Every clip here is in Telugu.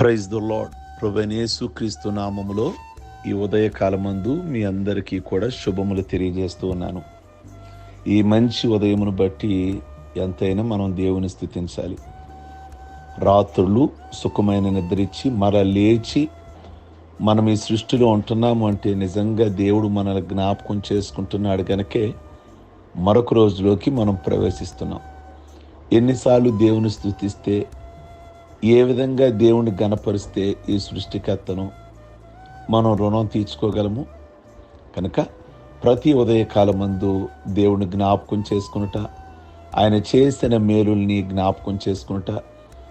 ప్రైజ్ ద లాడ్ ప్రభనేసు క్రీస్తు నామములో ఈ ఉదయకాలమందు మీ అందరికీ కూడా శుభములు తెలియజేస్తూ ఉన్నాను. ఈ మంచి ఉదయమును బట్టి ఎంతైనా మనం దేవుని స్థుతించాలి. రాత్రులు సుఖమైన నిద్రించి మర లేచి మనం ఈ సృష్టిలో ఉంటున్నాము అంటే నిజంగా దేవుడు మనల్ని జ్ఞాపకం చేసుకుంటున్నాడు కనుకే మరొక రోజులోకి మనం ప్రవేశిస్తున్నాం. ఎన్నిసార్లు దేవుని స్థుతిస్తే ఏ విధంగా దేవుని గణపరిస్తే ఈ సృష్టికర్తను మనం రుణం తీర్చుకోగలము? కనుక ప్రతి ఉదయకాలమందు దేవుని జ్ఞాపకం చేసుకునుట ఆయన చేసిన మేలుల్ని జ్ఞాపకం చేసుకునుట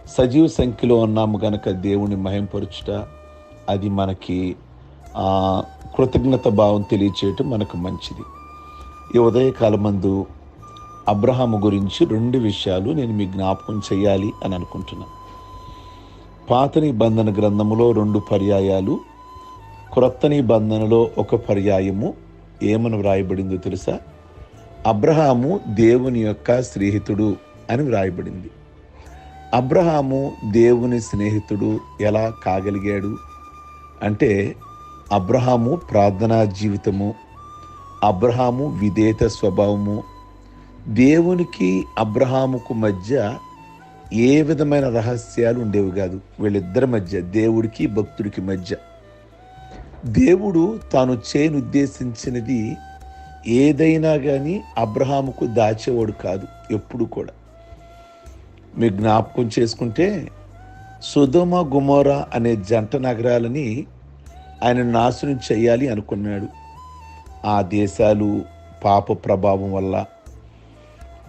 సజీవ సంఖ్యలో ఉన్నాము గనక దేవుని మహింపరుచుట అది మనకి కృతజ్ఞత భావం తెలియచేయటం మనకు మంచిది. ఈ ఉదయకాలమందు అబ్రహాము గురించి రెండు విషయాలు నేను మీ జ్ఞాపకం చేయాలి అని అనుకుంటున్నాను పాత నిబంధన గ్రంథములో రెండు పర్యాయాలు క్రొత్త నిబంధనలో ఒక పర్యాయము ఏమని వ్రాయబడిందో తెలుసా? అబ్రహాము దేవుని యొక్క స్నేహితుడు అని వ్రాయబడింది. అబ్రహాము దేవుని స్నేహితుడు ఎలా కాగలిగాడు? అంటే అబ్రహాము ప్రార్థనా జీవితము అబ్రహాము విధేత స్వభావము దేవునికి అబ్రహాముకు మధ్య ఏ విధమైన రహస్యాలు ఉండేవి కాదు. వీళ్ళిద్దరి మధ్య దేవుడికి భక్తుడికి మధ్య. దేవుడు తాను చేయను ఉద్దేశించినది ఏదైనా కానీ అబ్రహాముకు దాచేవాడు కాదు ఎప్పుడు కూడా. మీ జ్ఞాపకం చేసుకుంటే సుధమ గుమోరా అనే జంట నగరాలని ఆయన నాశనం చేయాలి అనుకున్నాడు. ఆ దేశాలు పాప ప్రభావం వల్ల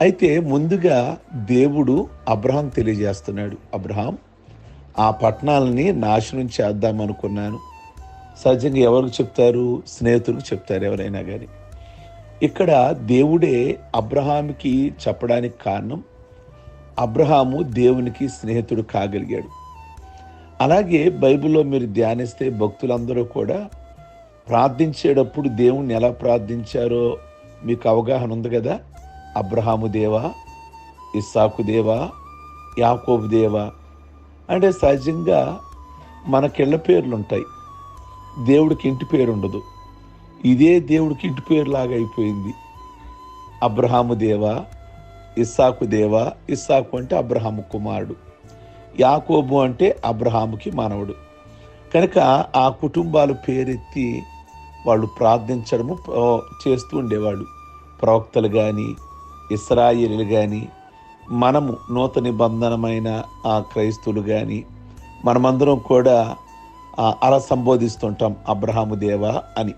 అయితే ముందుగా దేవుడు అబ్రహాం తెలియజేస్తున్నాడు. అబ్రహాం ఆ పట్టణాలని నాశనం చేద్దాం అనుకున్నాను సహజంగా ఎవరికి చెప్తారు? స్నేహితులకు చెప్తారు ఎవరైనా కానీ ఇక్కడ దేవుడే అబ్రహాంకి చెప్పడానికి కారణం అబ్రహాము దేవునికి స్నేహితుడు కాగలిగాడు. అలాగే బైబిల్లో మీరు ధ్యానిస్తే భక్తులందరూ కూడా ప్రార్థించేటప్పుడు దేవుణ్ణి ఎలా ప్రార్థించారో మీకు అవగాహన ఉంది కదా? అబ్రహాము దేవా ఇస్సాకు దేవా యాకోబు దేవా. అంటే సహజంగా మనకిళ్ళ పేర్లు ఉంటాయి దేవుడికి ఇంటి పేరు ఉండదు ఇదే దేవుడికి ఇంటి పేరు లాగా అయిపోయింది. అబ్రహాము దేవా ఇస్సాకు దేవా. ఇస్సాకు అంటే అబ్రహాము కుమారుడు. యాకోబు అంటే అబ్రహాముకి మానవుడు. కనుక ఆ కుటుంబాలు పేరెత్తి వాళ్ళు ప్రార్థించడము చేస్తూ ఉండేవాడు. ప్రవక్తలు కానీ ఇస్రాయిలు కానీ మనము నూతన నిబంధనమైన ఆ క్రైస్తువులు కానీ మనమందరం కూడా అలా సంబోధిస్తుంటాం అబ్రహాము దేవా అని.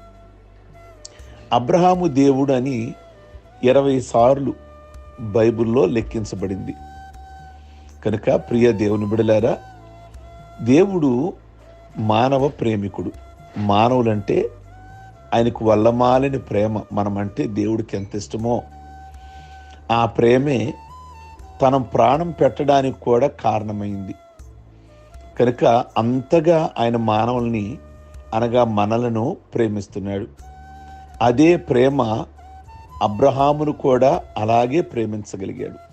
అబ్రహాము దేవుడు అని ఇరవై సార్లు బైబిల్లో లెక్కించబడింది. కనుక ప్రియ దేవుని బిడలారా దేవుడు మానవ ప్రేమికుడు. మానవులంటే ఆయనకు వల్లమాలని ప్రేమ మనమంటే దేవుడికి ఎంత ఇష్టమో ఆ ప్రేమే తన ప్రాణం పెట్టడానికి కూడా కారణమైంది. కనుక అంతగా ఆయన మానవుల్ని అనగా మనలను ప్రేమిస్తున్నాడు. అదే ప్రేమ అబ్రహామును కూడా అలాగే ప్రేమించగలిగాడు.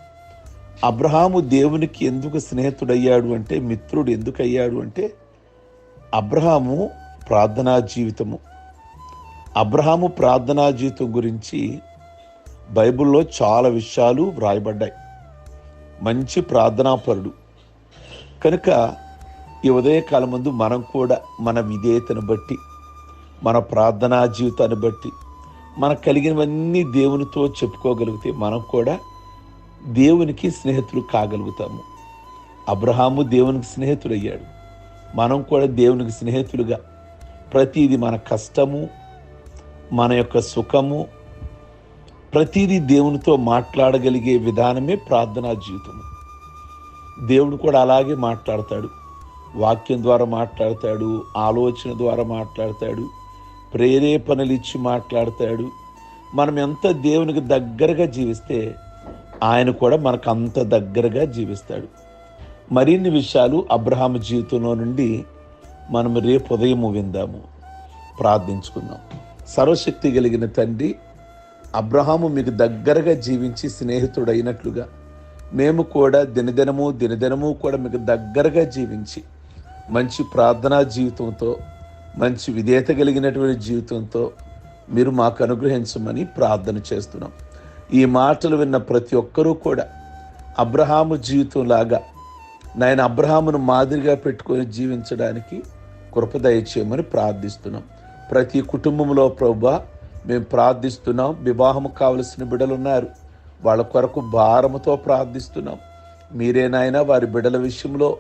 అబ్రహాము దేవునికి ఎందుకు స్నేహితుడయ్యాడు అంటే మిత్రుడు ఎందుకు అయ్యాడు అంటే అబ్రహాము ప్రార్థనా జీవితము. అబ్రహాము ప్రార్థనా జీవితం గురించి బైబిల్లో చాలా విషయాలు వ్రాయబడ్డాయి. మంచి ప్రార్థనాపరుడు. కనుక ఈ ఉదయకాలం ముందు మనం కూడా మన విధేయతను బట్టి మన ప్రార్థనా జీవితాన్ని బట్టి మనకు కలిగినవన్నీ దేవునితో చెప్పుకోగలిగితే మనం కూడా దేవునికి స్నేహితులు కాగలుగుతాము. అబ్రహాము దేవునికి స్నేహితుడయ్యాడు. మనం కూడా దేవునికి స్నేహితులుగా. ప్రతిదీ మన కష్టము మన యొక్క సుఖము ప్రతిదీ దేవునితో మాట్లాడగలిగే విధానమే ప్రార్థనా జీవితము. దేవుడు కూడా అలాగే మాట్లాడతాడు. వాక్యం ద్వారా మాట్లాడతాడు ఆలోచన ద్వారా మాట్లాడతాడు ప్రేరేపణలు ఇచ్చి మాట్లాడతాడు. మనం ఎంత దేవునికి దగ్గరగా జీవిస్తే ఆయన కూడా మనకు అంత దగ్గరగా జీవిస్తాడు. మరిన్ని విషయాలు అబ్రహాం జీవితంలో నుండి మనం రేపు ఉదయం విందాము. ప్రార్థించుకుందాం. సర్వశక్తి కలిగిన తండ్రి అబ్రహాము మీకు దగ్గరగా జీవించి స్నేహితుడైనట్లుగా మేము కూడా దినదినము దినదినము కూడా మీకు దగ్గరగా జీవించి మంచి ప్రార్థనా జీవితంతో మంచి విధేయత కలిగినటువంటి జీవితంతో మీరు మాకు అనుగ్రహించమని ప్రార్థన చేస్తున్నాం. ఈ మాటలు విన్న ప్రతి ఒక్కరూ కూడా అబ్రహాము జీవితంలాగా నాయన అబ్రహామును మాదిరిగా పెట్టుకొని జీవించడానికి కృపదయచేయమని ప్రార్థిస్తున్నాం. ప్రతి కుటుంబంలో ప్రభా మేము ప్రార్థిస్తున్నాం. వివాహము కావలసిన బిడలు ఉన్నారు వాళ్ళ కొరకు భారముతో ప్రార్థిస్తున్నాం. మీరేనాయన వారి బిడల విషయంలో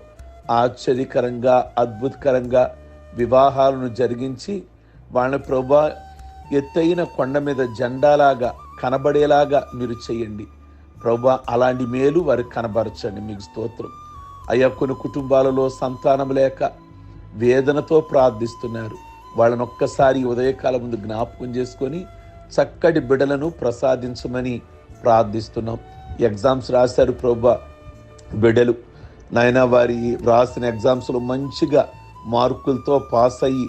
ఆశ్చర్యకరంగా అద్భుతకరంగా వివాహాలను జరిగించి వాళ్ళ ప్రభా ఎత్తైన కొండ మీద జెండాలాగా కనబడేలాగా మీరు చేయండి. ప్రభా అలాంటి మేలు వారికి కనబరచండి. మీకు స్తోత్రం. అయ్యా కొన్ని కుటుంబాలలో సంతానం లేక వేదనతో ప్రార్థిస్తున్నారు. వాళ్ళని ఒక్కసారి ఉదయకాలం ముందు జ్ఞాపకం చేసుకొని చక్కటి బిడలను ప్రసాదించమని ప్రార్థిస్తున్నాం. ఎగ్జామ్స్ రాశారు ప్రభా బిడ్డలు నాయన వారి రాసిన ఎగ్జామ్స్లో మంచిగా మార్కులతో పాస్ అయ్యి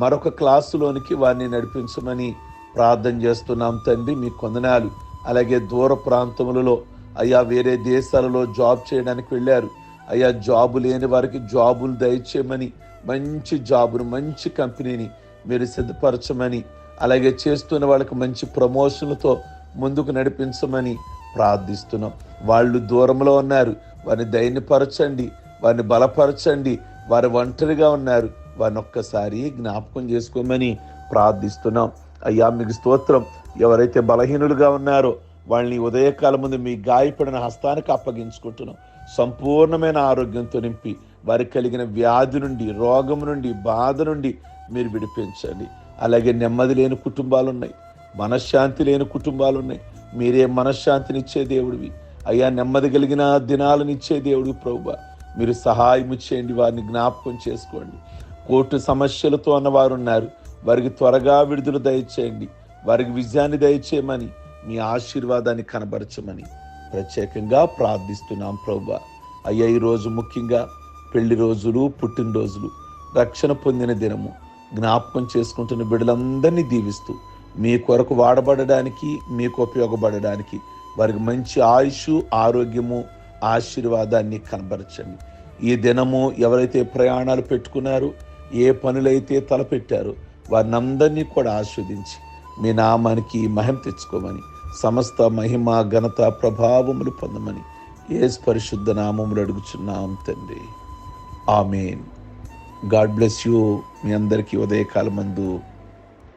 మరొక క్లాసులోనికి వారిని నడిపించమని ప్రార్థన చేస్తున్నాం తండ్రి మీ కొందనాలు. అలాగే దూర ప్రాంతములలో అయ్యా వేరే దేశాలలో జాబ్ చేయడానికి వెళ్ళారు. అయ్యా జాబు లేని వారికి జాబులు దయచేయమని మంచి జాబును మంచి కంపెనీని మీరు సిద్ధపరచమని అలాగే చేస్తున్న వాళ్ళకి మంచి ప్రమోషన్లతో ముందుకు నడిపించమని ప్రార్థిస్తున్నాం. వాళ్ళు దూరంలో ఉన్నారు వారిని ధైర్యపరచండి వారిని బలపరచండి వారు ఒంటరిగా ఉన్నారు వారిని ఒక్కసారి జ్ఞాపకం చేసుకోమని ప్రార్థిస్తున్నాం. అయ్యా మీకు స్తోత్రం. ఎవరైతే బలహీనులుగా ఉన్నారో వాళ్ళని ఉదయకాలం ముందు మీ గాయపడిన హస్తానికి అప్పగించుకుంటున్నాం. సంపూర్ణమైన ఆరోగ్యంతో నింపి వారికి కలిగిన వ్యాధి నుండి రోగం నుండి బాధ నుండి మీరు విడిపించండి. అలాగే నెమ్మది లేని కుటుంబాలు ఉన్నాయి మనశ్శాంతి లేని కుటుంబాలు ఉన్నాయి మీరే మనశ్శాంతినిచ్చే దేవుడివి. అయ్యా నెమ్మది కలిగిన దినాలనిచ్చే దేవుడు ప్రభు మీరు సహాయం చేయండి వారిని జ్ఞాపకం చేసుకోండి. కోర్టు సమస్యలతో అన్నవారు ఉన్నారు వారికి త్వరగా విడుదల దయచేయండి. వారికి విజయాన్ని దయచేయమని మీ ఆశీర్వాదాన్ని కనబరచమని ప్రత్యేకంగా ప్రార్థిస్తున్నాం ప్రభు అయ్యా ఈరోజు రోజు ముఖ్యంగా పెళ్ళి రోజులు పుట్టినరోజులు రక్షణ పొందిన దినము జ్ఞాపకం చేసుకుంటున్న బిడ్డలందరినీ దీవిస్తూ మీ కొరకు వాడబడడానికి మీకు ఉపయోగపడడానికి వారికి మంచి ఆయుష్ ఆరోగ్యము ఆశీర్వాదాన్ని కనబరచండి. ఈ దినము ఎవరైతే ప్రయాణాలు పెట్టుకున్నారో ఏ పనులైతే తలపెట్టారో వారిని అందరినీ కూడా ఆస్వాదించి మీ నామానికి మహిమ తెచ్చుకోమని సమస్త మహిమ ఘనత ప్రభావములు పొందమని ఏ పరిశుద్ధ నామములు అడుగుచున్నాం తండ్రి. ఆమెన్. గాడ్ బ్లెస్ యూ మీ అందరికీ ఉదయకాలం మందు